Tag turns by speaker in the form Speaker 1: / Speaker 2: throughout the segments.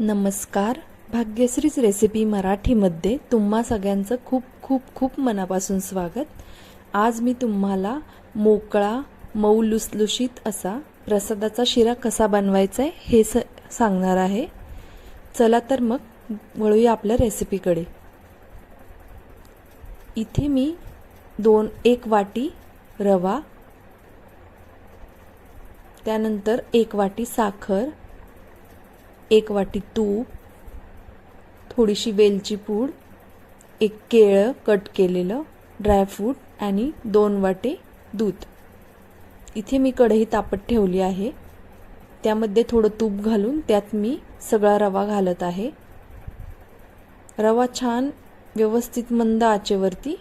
Speaker 1: नमस्कार. भाग्यश्रीच रेसिपी मराठीमध्ये तुम्हा सगळ्यांचं खूप खूप खूप मनापासून स्वागत. आज मी तुम्हाला मोकळा मऊ लुसलुशीत असा प्रसादाचा शिरा कसा बनवायचा आहे हे स सांगणार आहे. चला तर मग वळूया आपल्या रेसिपीकडे इथे मी दोन एक वाटी रवा त्यानंतर एक वाटी साखर एक वाटी तूप थोडीशी वेलची पूड एक केळं कट केलेलं ड्रायफ्रूट आणि दोन वाटे दूध. इथे मी कढई तापत ठेवली आहे. त्यामध्ये थोडं तूप घालून त्यात मी सगळा रवा घालत आहे. रवा छान व्यवस्थित मंद आचेवरती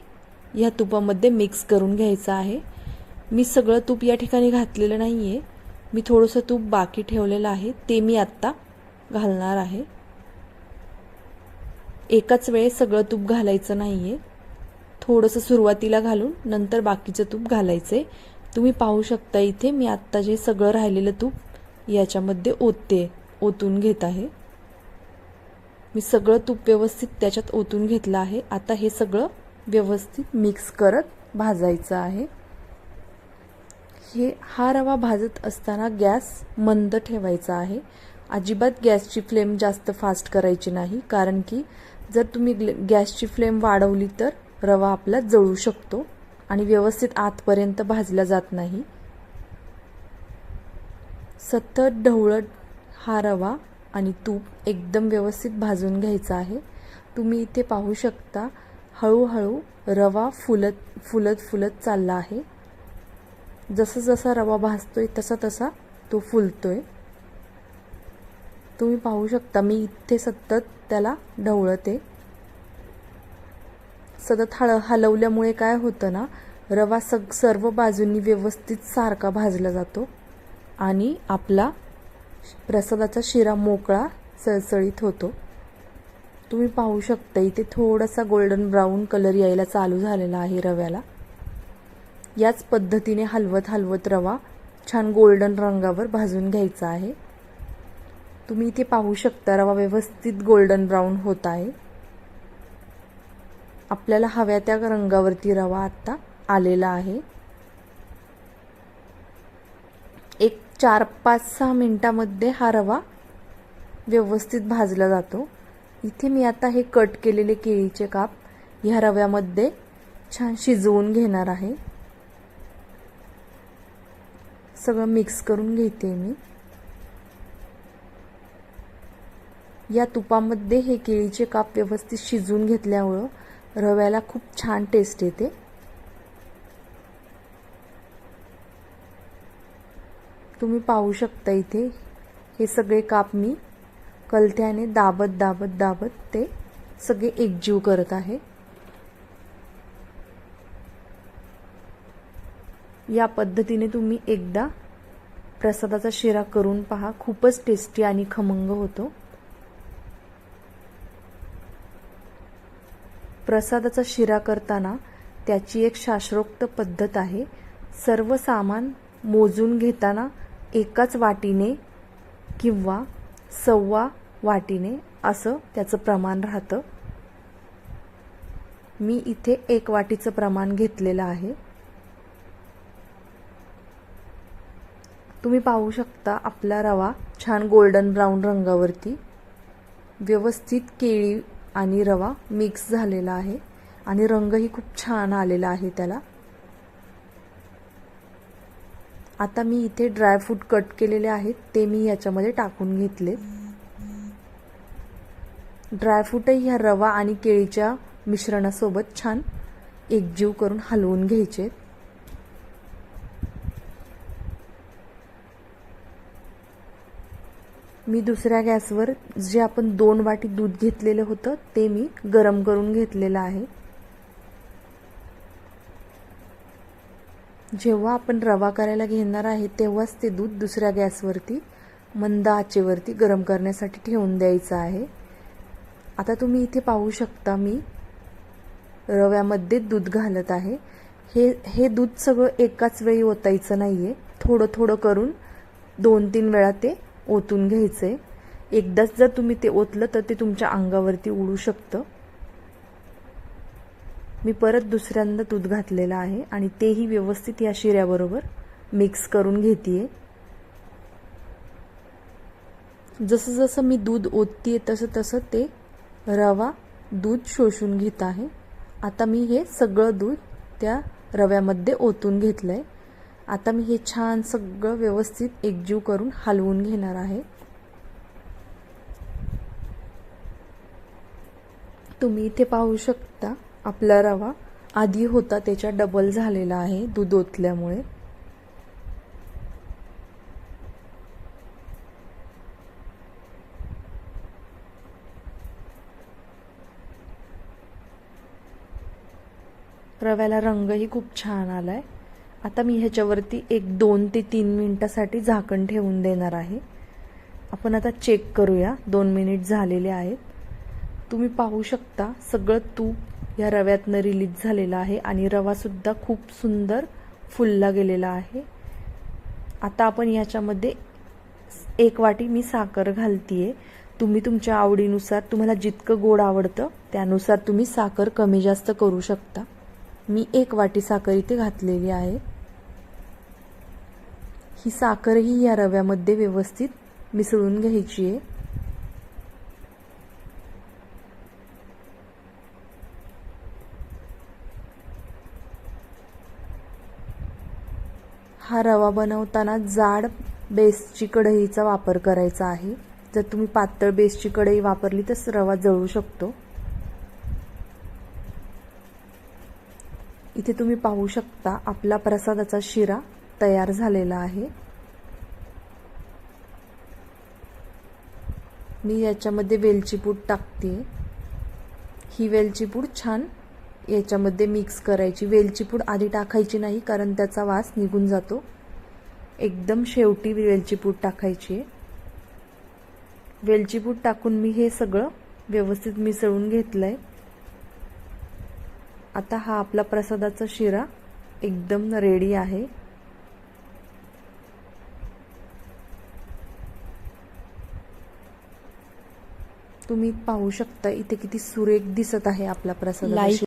Speaker 1: ह्या तुपामध्ये मिक्स करून घ्यायचं आहे. मी सगळं तूप या ठिकाणी घातलेलं नाही आहे मी थोडंसं तूप बाकी ठेवलेलं आहे. ते मी आत्ता घालणार आहे. एकाच वेळेस सगळं तूप घालायचं नाही आहे थोडंसं सुरुवातीला घालून नंतर बाकीचं तूप घालायचं आहे तुम्ही पाहू शकता इथे मी आत्ता जे सगळं राहिलेलं तूप याच्यामध्ये ओतते ओतून घेत आहे. मी सगळं तूप व्यवस्थित त्याच्यात ओतून घेतलं आहे. आता हे सगळं व्यवस्थित मिक्स करत भाजायचं आहे. हे हा रवा भाजत असताना गॅस मंद ठेवायचा आहे. अजिबात गॅसची फ्लेम जास्त फास्ट करायची नाही कारण की जर तुम्ही गॅसची फ्लेम वाढवली तर रवा आपला जळू शकतो आणि व्यवस्थित आतपर्यंत भाजला जात नाही. सतत ढवळत हा रवा आणि तूप एकदम व्यवस्थित भाजून घ्यायचा आहे. तुम्ही इथे पाहू शकता हळूहळू रवा फुलत फुलत फुलत चालला आहे. जसं जसा रवा भाजतोय तसा तसा तो फुलतोय. तुम्ही पाहू शकता मी इथे सतत त्याला ढवळते. सतत हळ हलवल्यामुळे काय होतं ना रवा सग सर्व बाजूंनी व्यवस्थित सारखा भाजला जातो आणि आपला प्रसादाचा शिरा मोकळा सळसळीत होतो. तुम्ही पाहू शकता इथे थोडासा गोल्डन ब्राऊन कलर यायला चालू झालेला आहे रव्याला. याच पद्धतीने हलवत हलवत रवा छान गोल्डन रंगावर भाजून घ्यायचा आहे. तुम्ही इथे पाहू शकता रवा व्यवस्थित गोल्डन ब्राऊन होत आहे. आपल्याला हव्या त्या रंगावरती रवा आत्ता आलेला आहे. एक चार पाच सहा मिनटामध्ये हा रवा व्यवस्थित भाजला जातो. इथे मी आता हे कट केलेले केळीचे काप ह्या रव्यामध्ये छान शिजवून घेणार आहे. सगळं मिक्स करून घेते मी. या तुपामध्ये हे केळीचे काप व्यवस्थित शिजवून घेतल्यामुळं रव्याला खूप छान टेस्ट येते. तुम्ही पाहू शकता इथे हे सगळे काप मी कलथ्याने दाबत दाबत दाबत ते सगळे एकजीव करत आहे. या पद्धतीने तुम्ही एकदा प्रसादाचा शिरा करून पहा खूपच टेस्टी आणि खमंग होतो. प्रसादाचा शिरा करताना त्याची एक शास्त्रोक्त पद्धत आहे. सर्व सामान मोजून घेताना एकाच वाटीने किंवा सव्वा वाटीने असं त्याचं प्रमाण राहतं. मी इथे एक वाटीचं प्रमाण घेतलेलं आहे. तुम्ही पाहू शकता आपला रवा छान गोल्डन ब्राऊन रंगावरती. व्यवस्थित केळी आणि रवा मिक्स झालेला आहे. आणि रंगही खूप छान आलेला आहे त्याला. आता मी इथे ड्रायफ्रूट कट केलेले आहेत. ते मी याच्यामध्ये टाकून घेतले. ड्रायफ्रूटही ह्या रवा आणि केळीच्या मिश्रणासोबत छान एकजीव करून हलवून घ्यायचे. मी दुसऱ्या गॅसवर जे आपण दोन वाटी दूध घेतलेलं होतं ते मी गरम करून घेतलेलं आहे. जेव्हा आपण रवा करायला घेणार आहे तेव्हाच ते दूध दुसऱ्या गॅसवरती मंद आचेवरती गरम करण्यासाठी ठेवून द्यायचं आहे. आता तुम्ही इथे पाहू शकता मी रव्यामध्ये दूध घालत आहे. हे हे दूध सगळं एकाच वेळी ओतायचं नाही आहे थोडं थोडं करून दोन तीन वेळा ते ओतून घ्यायचं आहे एकदाच जर तुम्ही ते ओतलं तर ते तुमच्या अंगावरती उडू शकतं. मी परत दुसऱ्यांदा दूध घातलेलं आहे आणि तेही व्यवस्थित या शिऱ्याबरोबर मिक्स करून घेते जसं जसं मी दूध ओततीये तसं तसं ते रवा दूध शोषून घेत आहे. आता मी हे सगळं दूध त्या रव्यामध्ये ओतून घेतलं आहे आता मी हे छान सगळं व्यवस्थित एकजीव करून हलवून घेणार आहे. तुम्ही इथे पाहू शकता आपला रवा आधी होता त्याच्या डबल झालेला आहे दूध ओतल्यामुळे. रव्याला रंगही खूप छान आलाय. आता मी ह्याच्यावरती एक दोन ते तीन मिनिटासाठी झाकण ठेवून देणार आहे. आपण आता चेक करूया. दोन मिनिट झालेले आहेत. तुम्ही पाहू शकता सगळं तूप या रव्यातनं रिलीज झालेलं आहे आणि रवासुद्धा खूप सुंदर फुलला गेलेला आहे. आता आपण याच्यामध्ये एक वाटी मी साखर घालतीये. तुम्ही तुमच्या आवडीनुसार तुम्हाला जितकं गोड आवडतं त्यानुसार तुम्ही साखर कमी जास्त करू शकता. मी एक वाटी साखर इथे घातलेली आहे. ही साखरही या रव्यामध्ये व्यवस्थित मिसळून घ्यायची आहे. हा रवा बनवताना जाड बेसची कढईचा वापर करायचा आहे. जर तुम्ही पातळ बेसची कढई वापरली तर रवा जळू शकतो. इथे तुम्ही पाहू शकता आपला प्रसादाचा शिरा. तयार झालेला आहे. मी याच्यामध्ये वेलची पूड टाकते. ही वेलची पूड छान याच्यामध्ये मिक्स करायची. वेलची पूड आधी टाकायची नाही कारण त्याचा वास निघून जातो. एकदम शेवटी वेलची पूड टाकायची. आहे वेलची पूड टाकून मी हे सगळं व्यवस्थित मिसळून घेतलंय. आता हा आपला प्रसादाचा शिरा एकदम रेडी आहे. तुम्ही पाहू शकता इथे किती सुरेख दिसत आहे आपला प्रसाद.